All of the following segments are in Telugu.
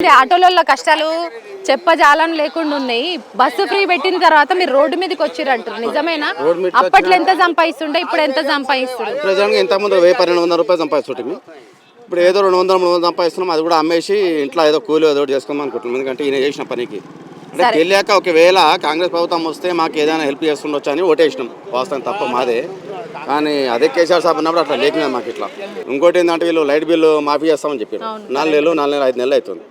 అంటే ఆటోలలో కష్టాలు చెప్పజాలం లేకుండా ఉన్నాయి. బస్సు ఫ్రీ పెట్టిన తర్వాత మీరు రోడ్డు మీదకి వచ్చిరంటారు నిజమేనా? రోడ్డు మీదకి అప్పట్లో ఎంత సంపాదిస్తుండే ఇప్పుడు ఎంత సంపాదిస్తుండే? ఇంతకుముందు వెయ్యి పన్నెండు వందల రూపాయలు సంపాదిస్తుంటే ఇప్పుడు ఏదో రెండు వందల మూడు వందలు సంపాదిస్తున్నాం అది కూడా అమ్మేసి ఇంట్లో ఏదో కూలి ఏదో చేసుకోమని అనుకుంటున్నాం. ఎందుకంటే ఈయన చేసిన పనికి. అంటే తెలియక ఒకవేళ కాంగ్రెస్ ప్రభుత్వం వస్తే మాకు ఏదైనా హెల్ప్ చేస్తుండొచ్చు అని ఓటేసినాం. వాస్తవం తప్ప మాదే. కానీ అదే కేసీఆర్ సాబ్ ఉన్నప్పుడు అట్లా లేకుండా మాకు ఇట్లా. ఇంకోటి ఏంటంటే వీళ్ళు లైట్ బిల్లు మాఫీ చేస్తామని చెప్పారు. నాలుగు నెలలు నాలుగు నెలలు ఐదు నెలలు అవుతుంది.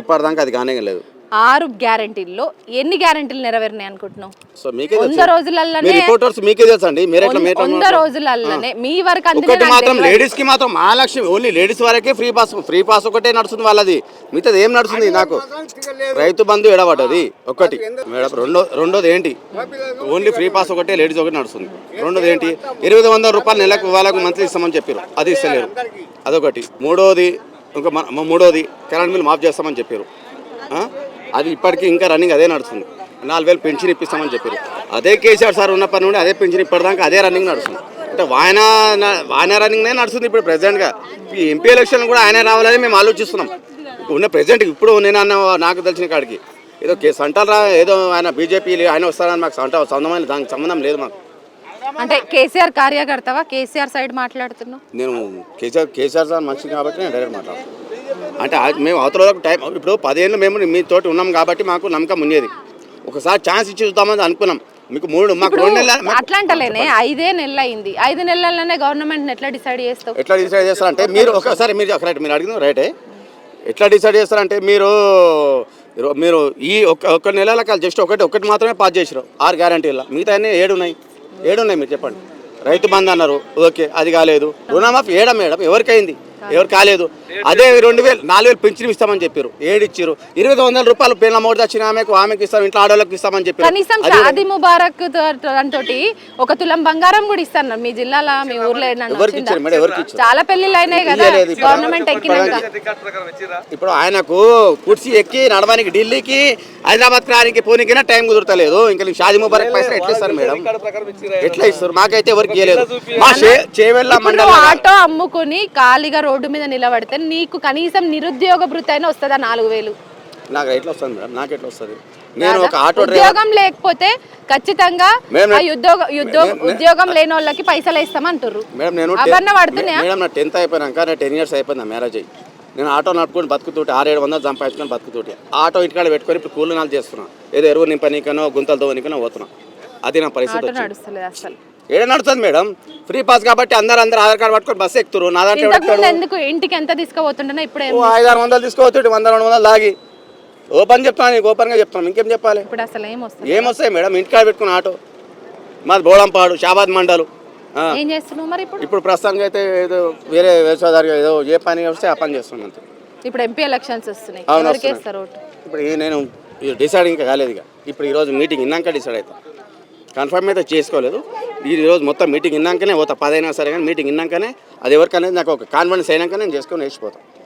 ఇప్పటిదాకా అది కానే లేదు ఆరు గ్యారంటీల్లో ఎన్ని గ్యారంటీలు నెరవేరినాయి అనుకుంటున్నావు? సో మీకే వంద రోజులలోనే మీ రిపోర్టర్స్ మీకే తెలుసు అండి మీరు ఎట్లా వంద రోజులలోనే మీ వరకు ఒకటి మాత్రం. లేడీస్కి మాత్రం మహాలక్ష్మి ఓన్లీ లేడీస్ వరకే ఫ్రీ పాస్ ఫ్రీ పాస్ ఒకటే నడుస్తుంది వాళ్ళది. మిగతాది ఏం నడుస్తుంది నాకు? రైతు బంధు ఎడబడ్డది ఒకటి. మేడం రెండో రెండోది ఏంటి? ఓన్లీ ఫ్రీ పాస్ ఒకటే లేడీస్ ఒకటి నడుస్తుంది. రెండోది ఏంటి? ఇరవై వందల రూపాయలు నెలకు వాళ్ళకు మంత్లీ ఇస్తామని చెప్పారు అది ఇస్తలేరు. అదొకటి. మూడోది ఇంకా మన- మూడోది కరెంట్ బిల్ మాఫ్ చేస్తామని చెప్పారు. అది ఇప్పటికీ ఇంకా రన్నింగ్ అదే నడుస్తుంది. నాలుగు వేలు పెన్షన్ ఇప్పిస్తామని చెప్పారు. అదే కేసీఆర్ సార్ ఉన్నప్పటి నుండి అదే పెన్షన్ ఇప్పటిదాకా అదే రన్నింగ్ నడుస్తుంది. అంటే ఆయన వాయన రన్నింగ్నే నడుస్తుంది ఇప్పుడు ప్రెసిడెంట్గా ఈ ఎంపీ ఎలక్షన్ కూడా ఆయన రావాలని మేము ఆలోచిస్తున్నాం. ఉన్న ప్రెసిడెంట్ ఇప్పుడు నేను అన్న నాకు తెలిసిన కాడికి. ఏదో కే సంటాలు రా ఏదో ఆయన బీజేపీ ఆయన వస్తారని మాకు సంట సంబంధం దానికి సంబంధం లేదు మాకు. అంటే కేసీఆర్ కార్యకర్తవా? కేసీఆర్ సైడ్ మాట్లాడుతున్నావు? నేను కేసీఆర్ కేసీఆర్ సార్ మంచి కాబట్టి నేను డైరెక్ట్ మాట్లాడతాను అంటే మేము అవతల వాళ్ళకి టైం ఇప్పుడు పదేళ్ళు మేము మీతోటి ఉన్నాం కాబట్టి మాకు నమ్మకం ఉండేది. ఒకసారి ఛాన్స్ ఇచ్చి చూద్దామని అనుకున్నాం. మీకు మూడు మాకు రెండు నెలల మాకు అట్లా అంటలేనే ఐదే నెలలు అయింది. ఐదు నెలల్లోనే గవర్నమెంట్ ఎట్లా డిసైడ్ చేస్తావు? ఎట్లా డిసైడ్ చేస్తారంటే మీరు ఒకసారి మీరు రైట్ మీరు అడిగిన రైటే. ఎట్లా డిసైడ్ చేస్తారంటే మీరు మీరు ఈ ఒక్క ఒక్క నెలల కాదు జస్ట్ ఒకటి ఒకటి మాత్రమే పాస్ చేసారు ఆరు గ్యారంటీల మిగతా అన్నీ ఏడు ఉన్నాయి ఏడు ఉన్నాయి మీరు చెప్పండి. రైతు బంధు అన్నారు. ఓకే అది కాలేదు. రుణమాఫీ ఏడా మేడం? ఎవరికైంది? ఎవరు కాలేదు. అదే రెండు వేలు నాలుగు వేలు పెన్షన్ ఇస్తామని చెప్పారు. ఏడు ఇచ్చారు ఇరవై వందల రూపాయలు పిల్లల మోడు తెచ్చిన ఆమెకు ఆమెకి ఇస్తాం ఇంట్లో ఆడవాళ్ళకి ఇస్తామని చెప్పారు. కనీసం షాది ముబారక్ దాంతో ఒక తులం బంగారం కూడా ఇస్తాను. మీ జిల్లాలో మీ ఊర్లో ఏదైనా ఎవరికి వచ్చిందా? ఇచ్చారు మేడం? ఎవరికి ఇచ్చారు? చాలా పెళ్ళిళ్ళు అయినాయి కదా. గవర్నమెంట్ ఎక్కినాక. ఇప్పుడు ఆయనకు కుర్చీ ఎక్కి నడవడానికి ఢిల్లీకి హైదరాబాద్ రానికి పోనీకైనా టైం కుదరతలేదు. ఇంకా నీకు షాది ముబారక్ పైసలు ఎట్లా ఇస్తారు మేడం? ఎట్లా ఇస్తారు? మాకైతే ఎవరికి ఇవ్వలేదు మా చేవెళ్ళ మండలం ఆటో అమ్ముకుని ఖాళీగా రోడ్డు మీద నిలబడితే నీకు కనీసం నిరుద్యోగ భృతి అయినా వస్తుందా నాలుగు వేలు? నాకు ఎట్లా వస్తుంది మేడం? నాకు ఎట్లా వస్తుంది నేను ఒక ఆటో ఉద్యోగం లేకపోతే ఖచ్చితంగా ఆ ఉద్యోగ లేని వాళ్ళకి పైసలు ఇస్తామంటారు మేడం నేను అవన్న పడుతున్నాయా? మేడం నా టెన్త్ అయిపోయినాక నా టెన్ ఇయర్స్ అయిపోయింది మ్యారేజ్ అయ్యి. నేను ఆటో నడుపుకొని బతుకుతూటి ఆరు ఏడు వందలు సంపాదించుకొని బతుకుతూటి. ఆటో ఇంటికాడ పెట్టుకొని ఇప్పుడు కూలి నాలు చేస్తున్నా. ఏదో ఎరువు నింపనీకనో గుంతలు తవ్వనీకనో పోతున్నా. అది నా పరిస్థితి అసలు. ఏడ నడుస్తుంది మేడం? ఫ్రీ పాస్ కాబట్టి అందరు అందరు ఆధార్ కార్డు పట్టుకొని బస్సు ఎక్కుతారు నా దాంట్లో? ఎందుకు ఇంటికి ఎంత తీసుకుపోతుండే ఇప్పుడు ఐదు ఆరు వందలు తీసుకోవచ్చు వంద రెండు వందలు లాగి. ఓపెన్ చెప్తాను నీకు ఓపెన్గా చెప్తాను ఇంకేం చెప్పాలి? ఇప్పుడు అసలు ఏం వస్తుంది? ఏమొస్తాయి మేడం? ఇంటికాడ పెట్టుకున్న ఆటో. మాది బోళంపాడు షాబాద్ మండలు. ఏం చేస్తున్నావు మరి ఇప్పుడు? ఇప్పుడు ప్రస్తుతానికి అయితే ఏదో వేరే వ్యవసాయదారు ఏదో ఏ పని వస్తే ఆ పని చేస్తున్నాను అంతే. ఇప్పుడు ఎంపీ ఎలక్షన్స్ వస్తున్నాయి. అవును, ఇప్పుడు నేను డిసైడ్ ఇంకా కాలేదు ఇక. ఇప్పుడు ఈరోజు మీటింగ్ ఇన్నాక డిసైడ్ అవుతా కన్ఫర్మ్ అయితే చేసుకోలేదు. ఈ రోజు మొత్తం మీటింగ్ ఇన్నాకనే పోతా. పదైనా సరే కానీ మీటింగ్ ఇన్నాకనే అది ఎవరికనేది నాకు ఒక కాన్ఫిడెన్స్ అయినాక నేను చేసుకొని వేసిపోతాను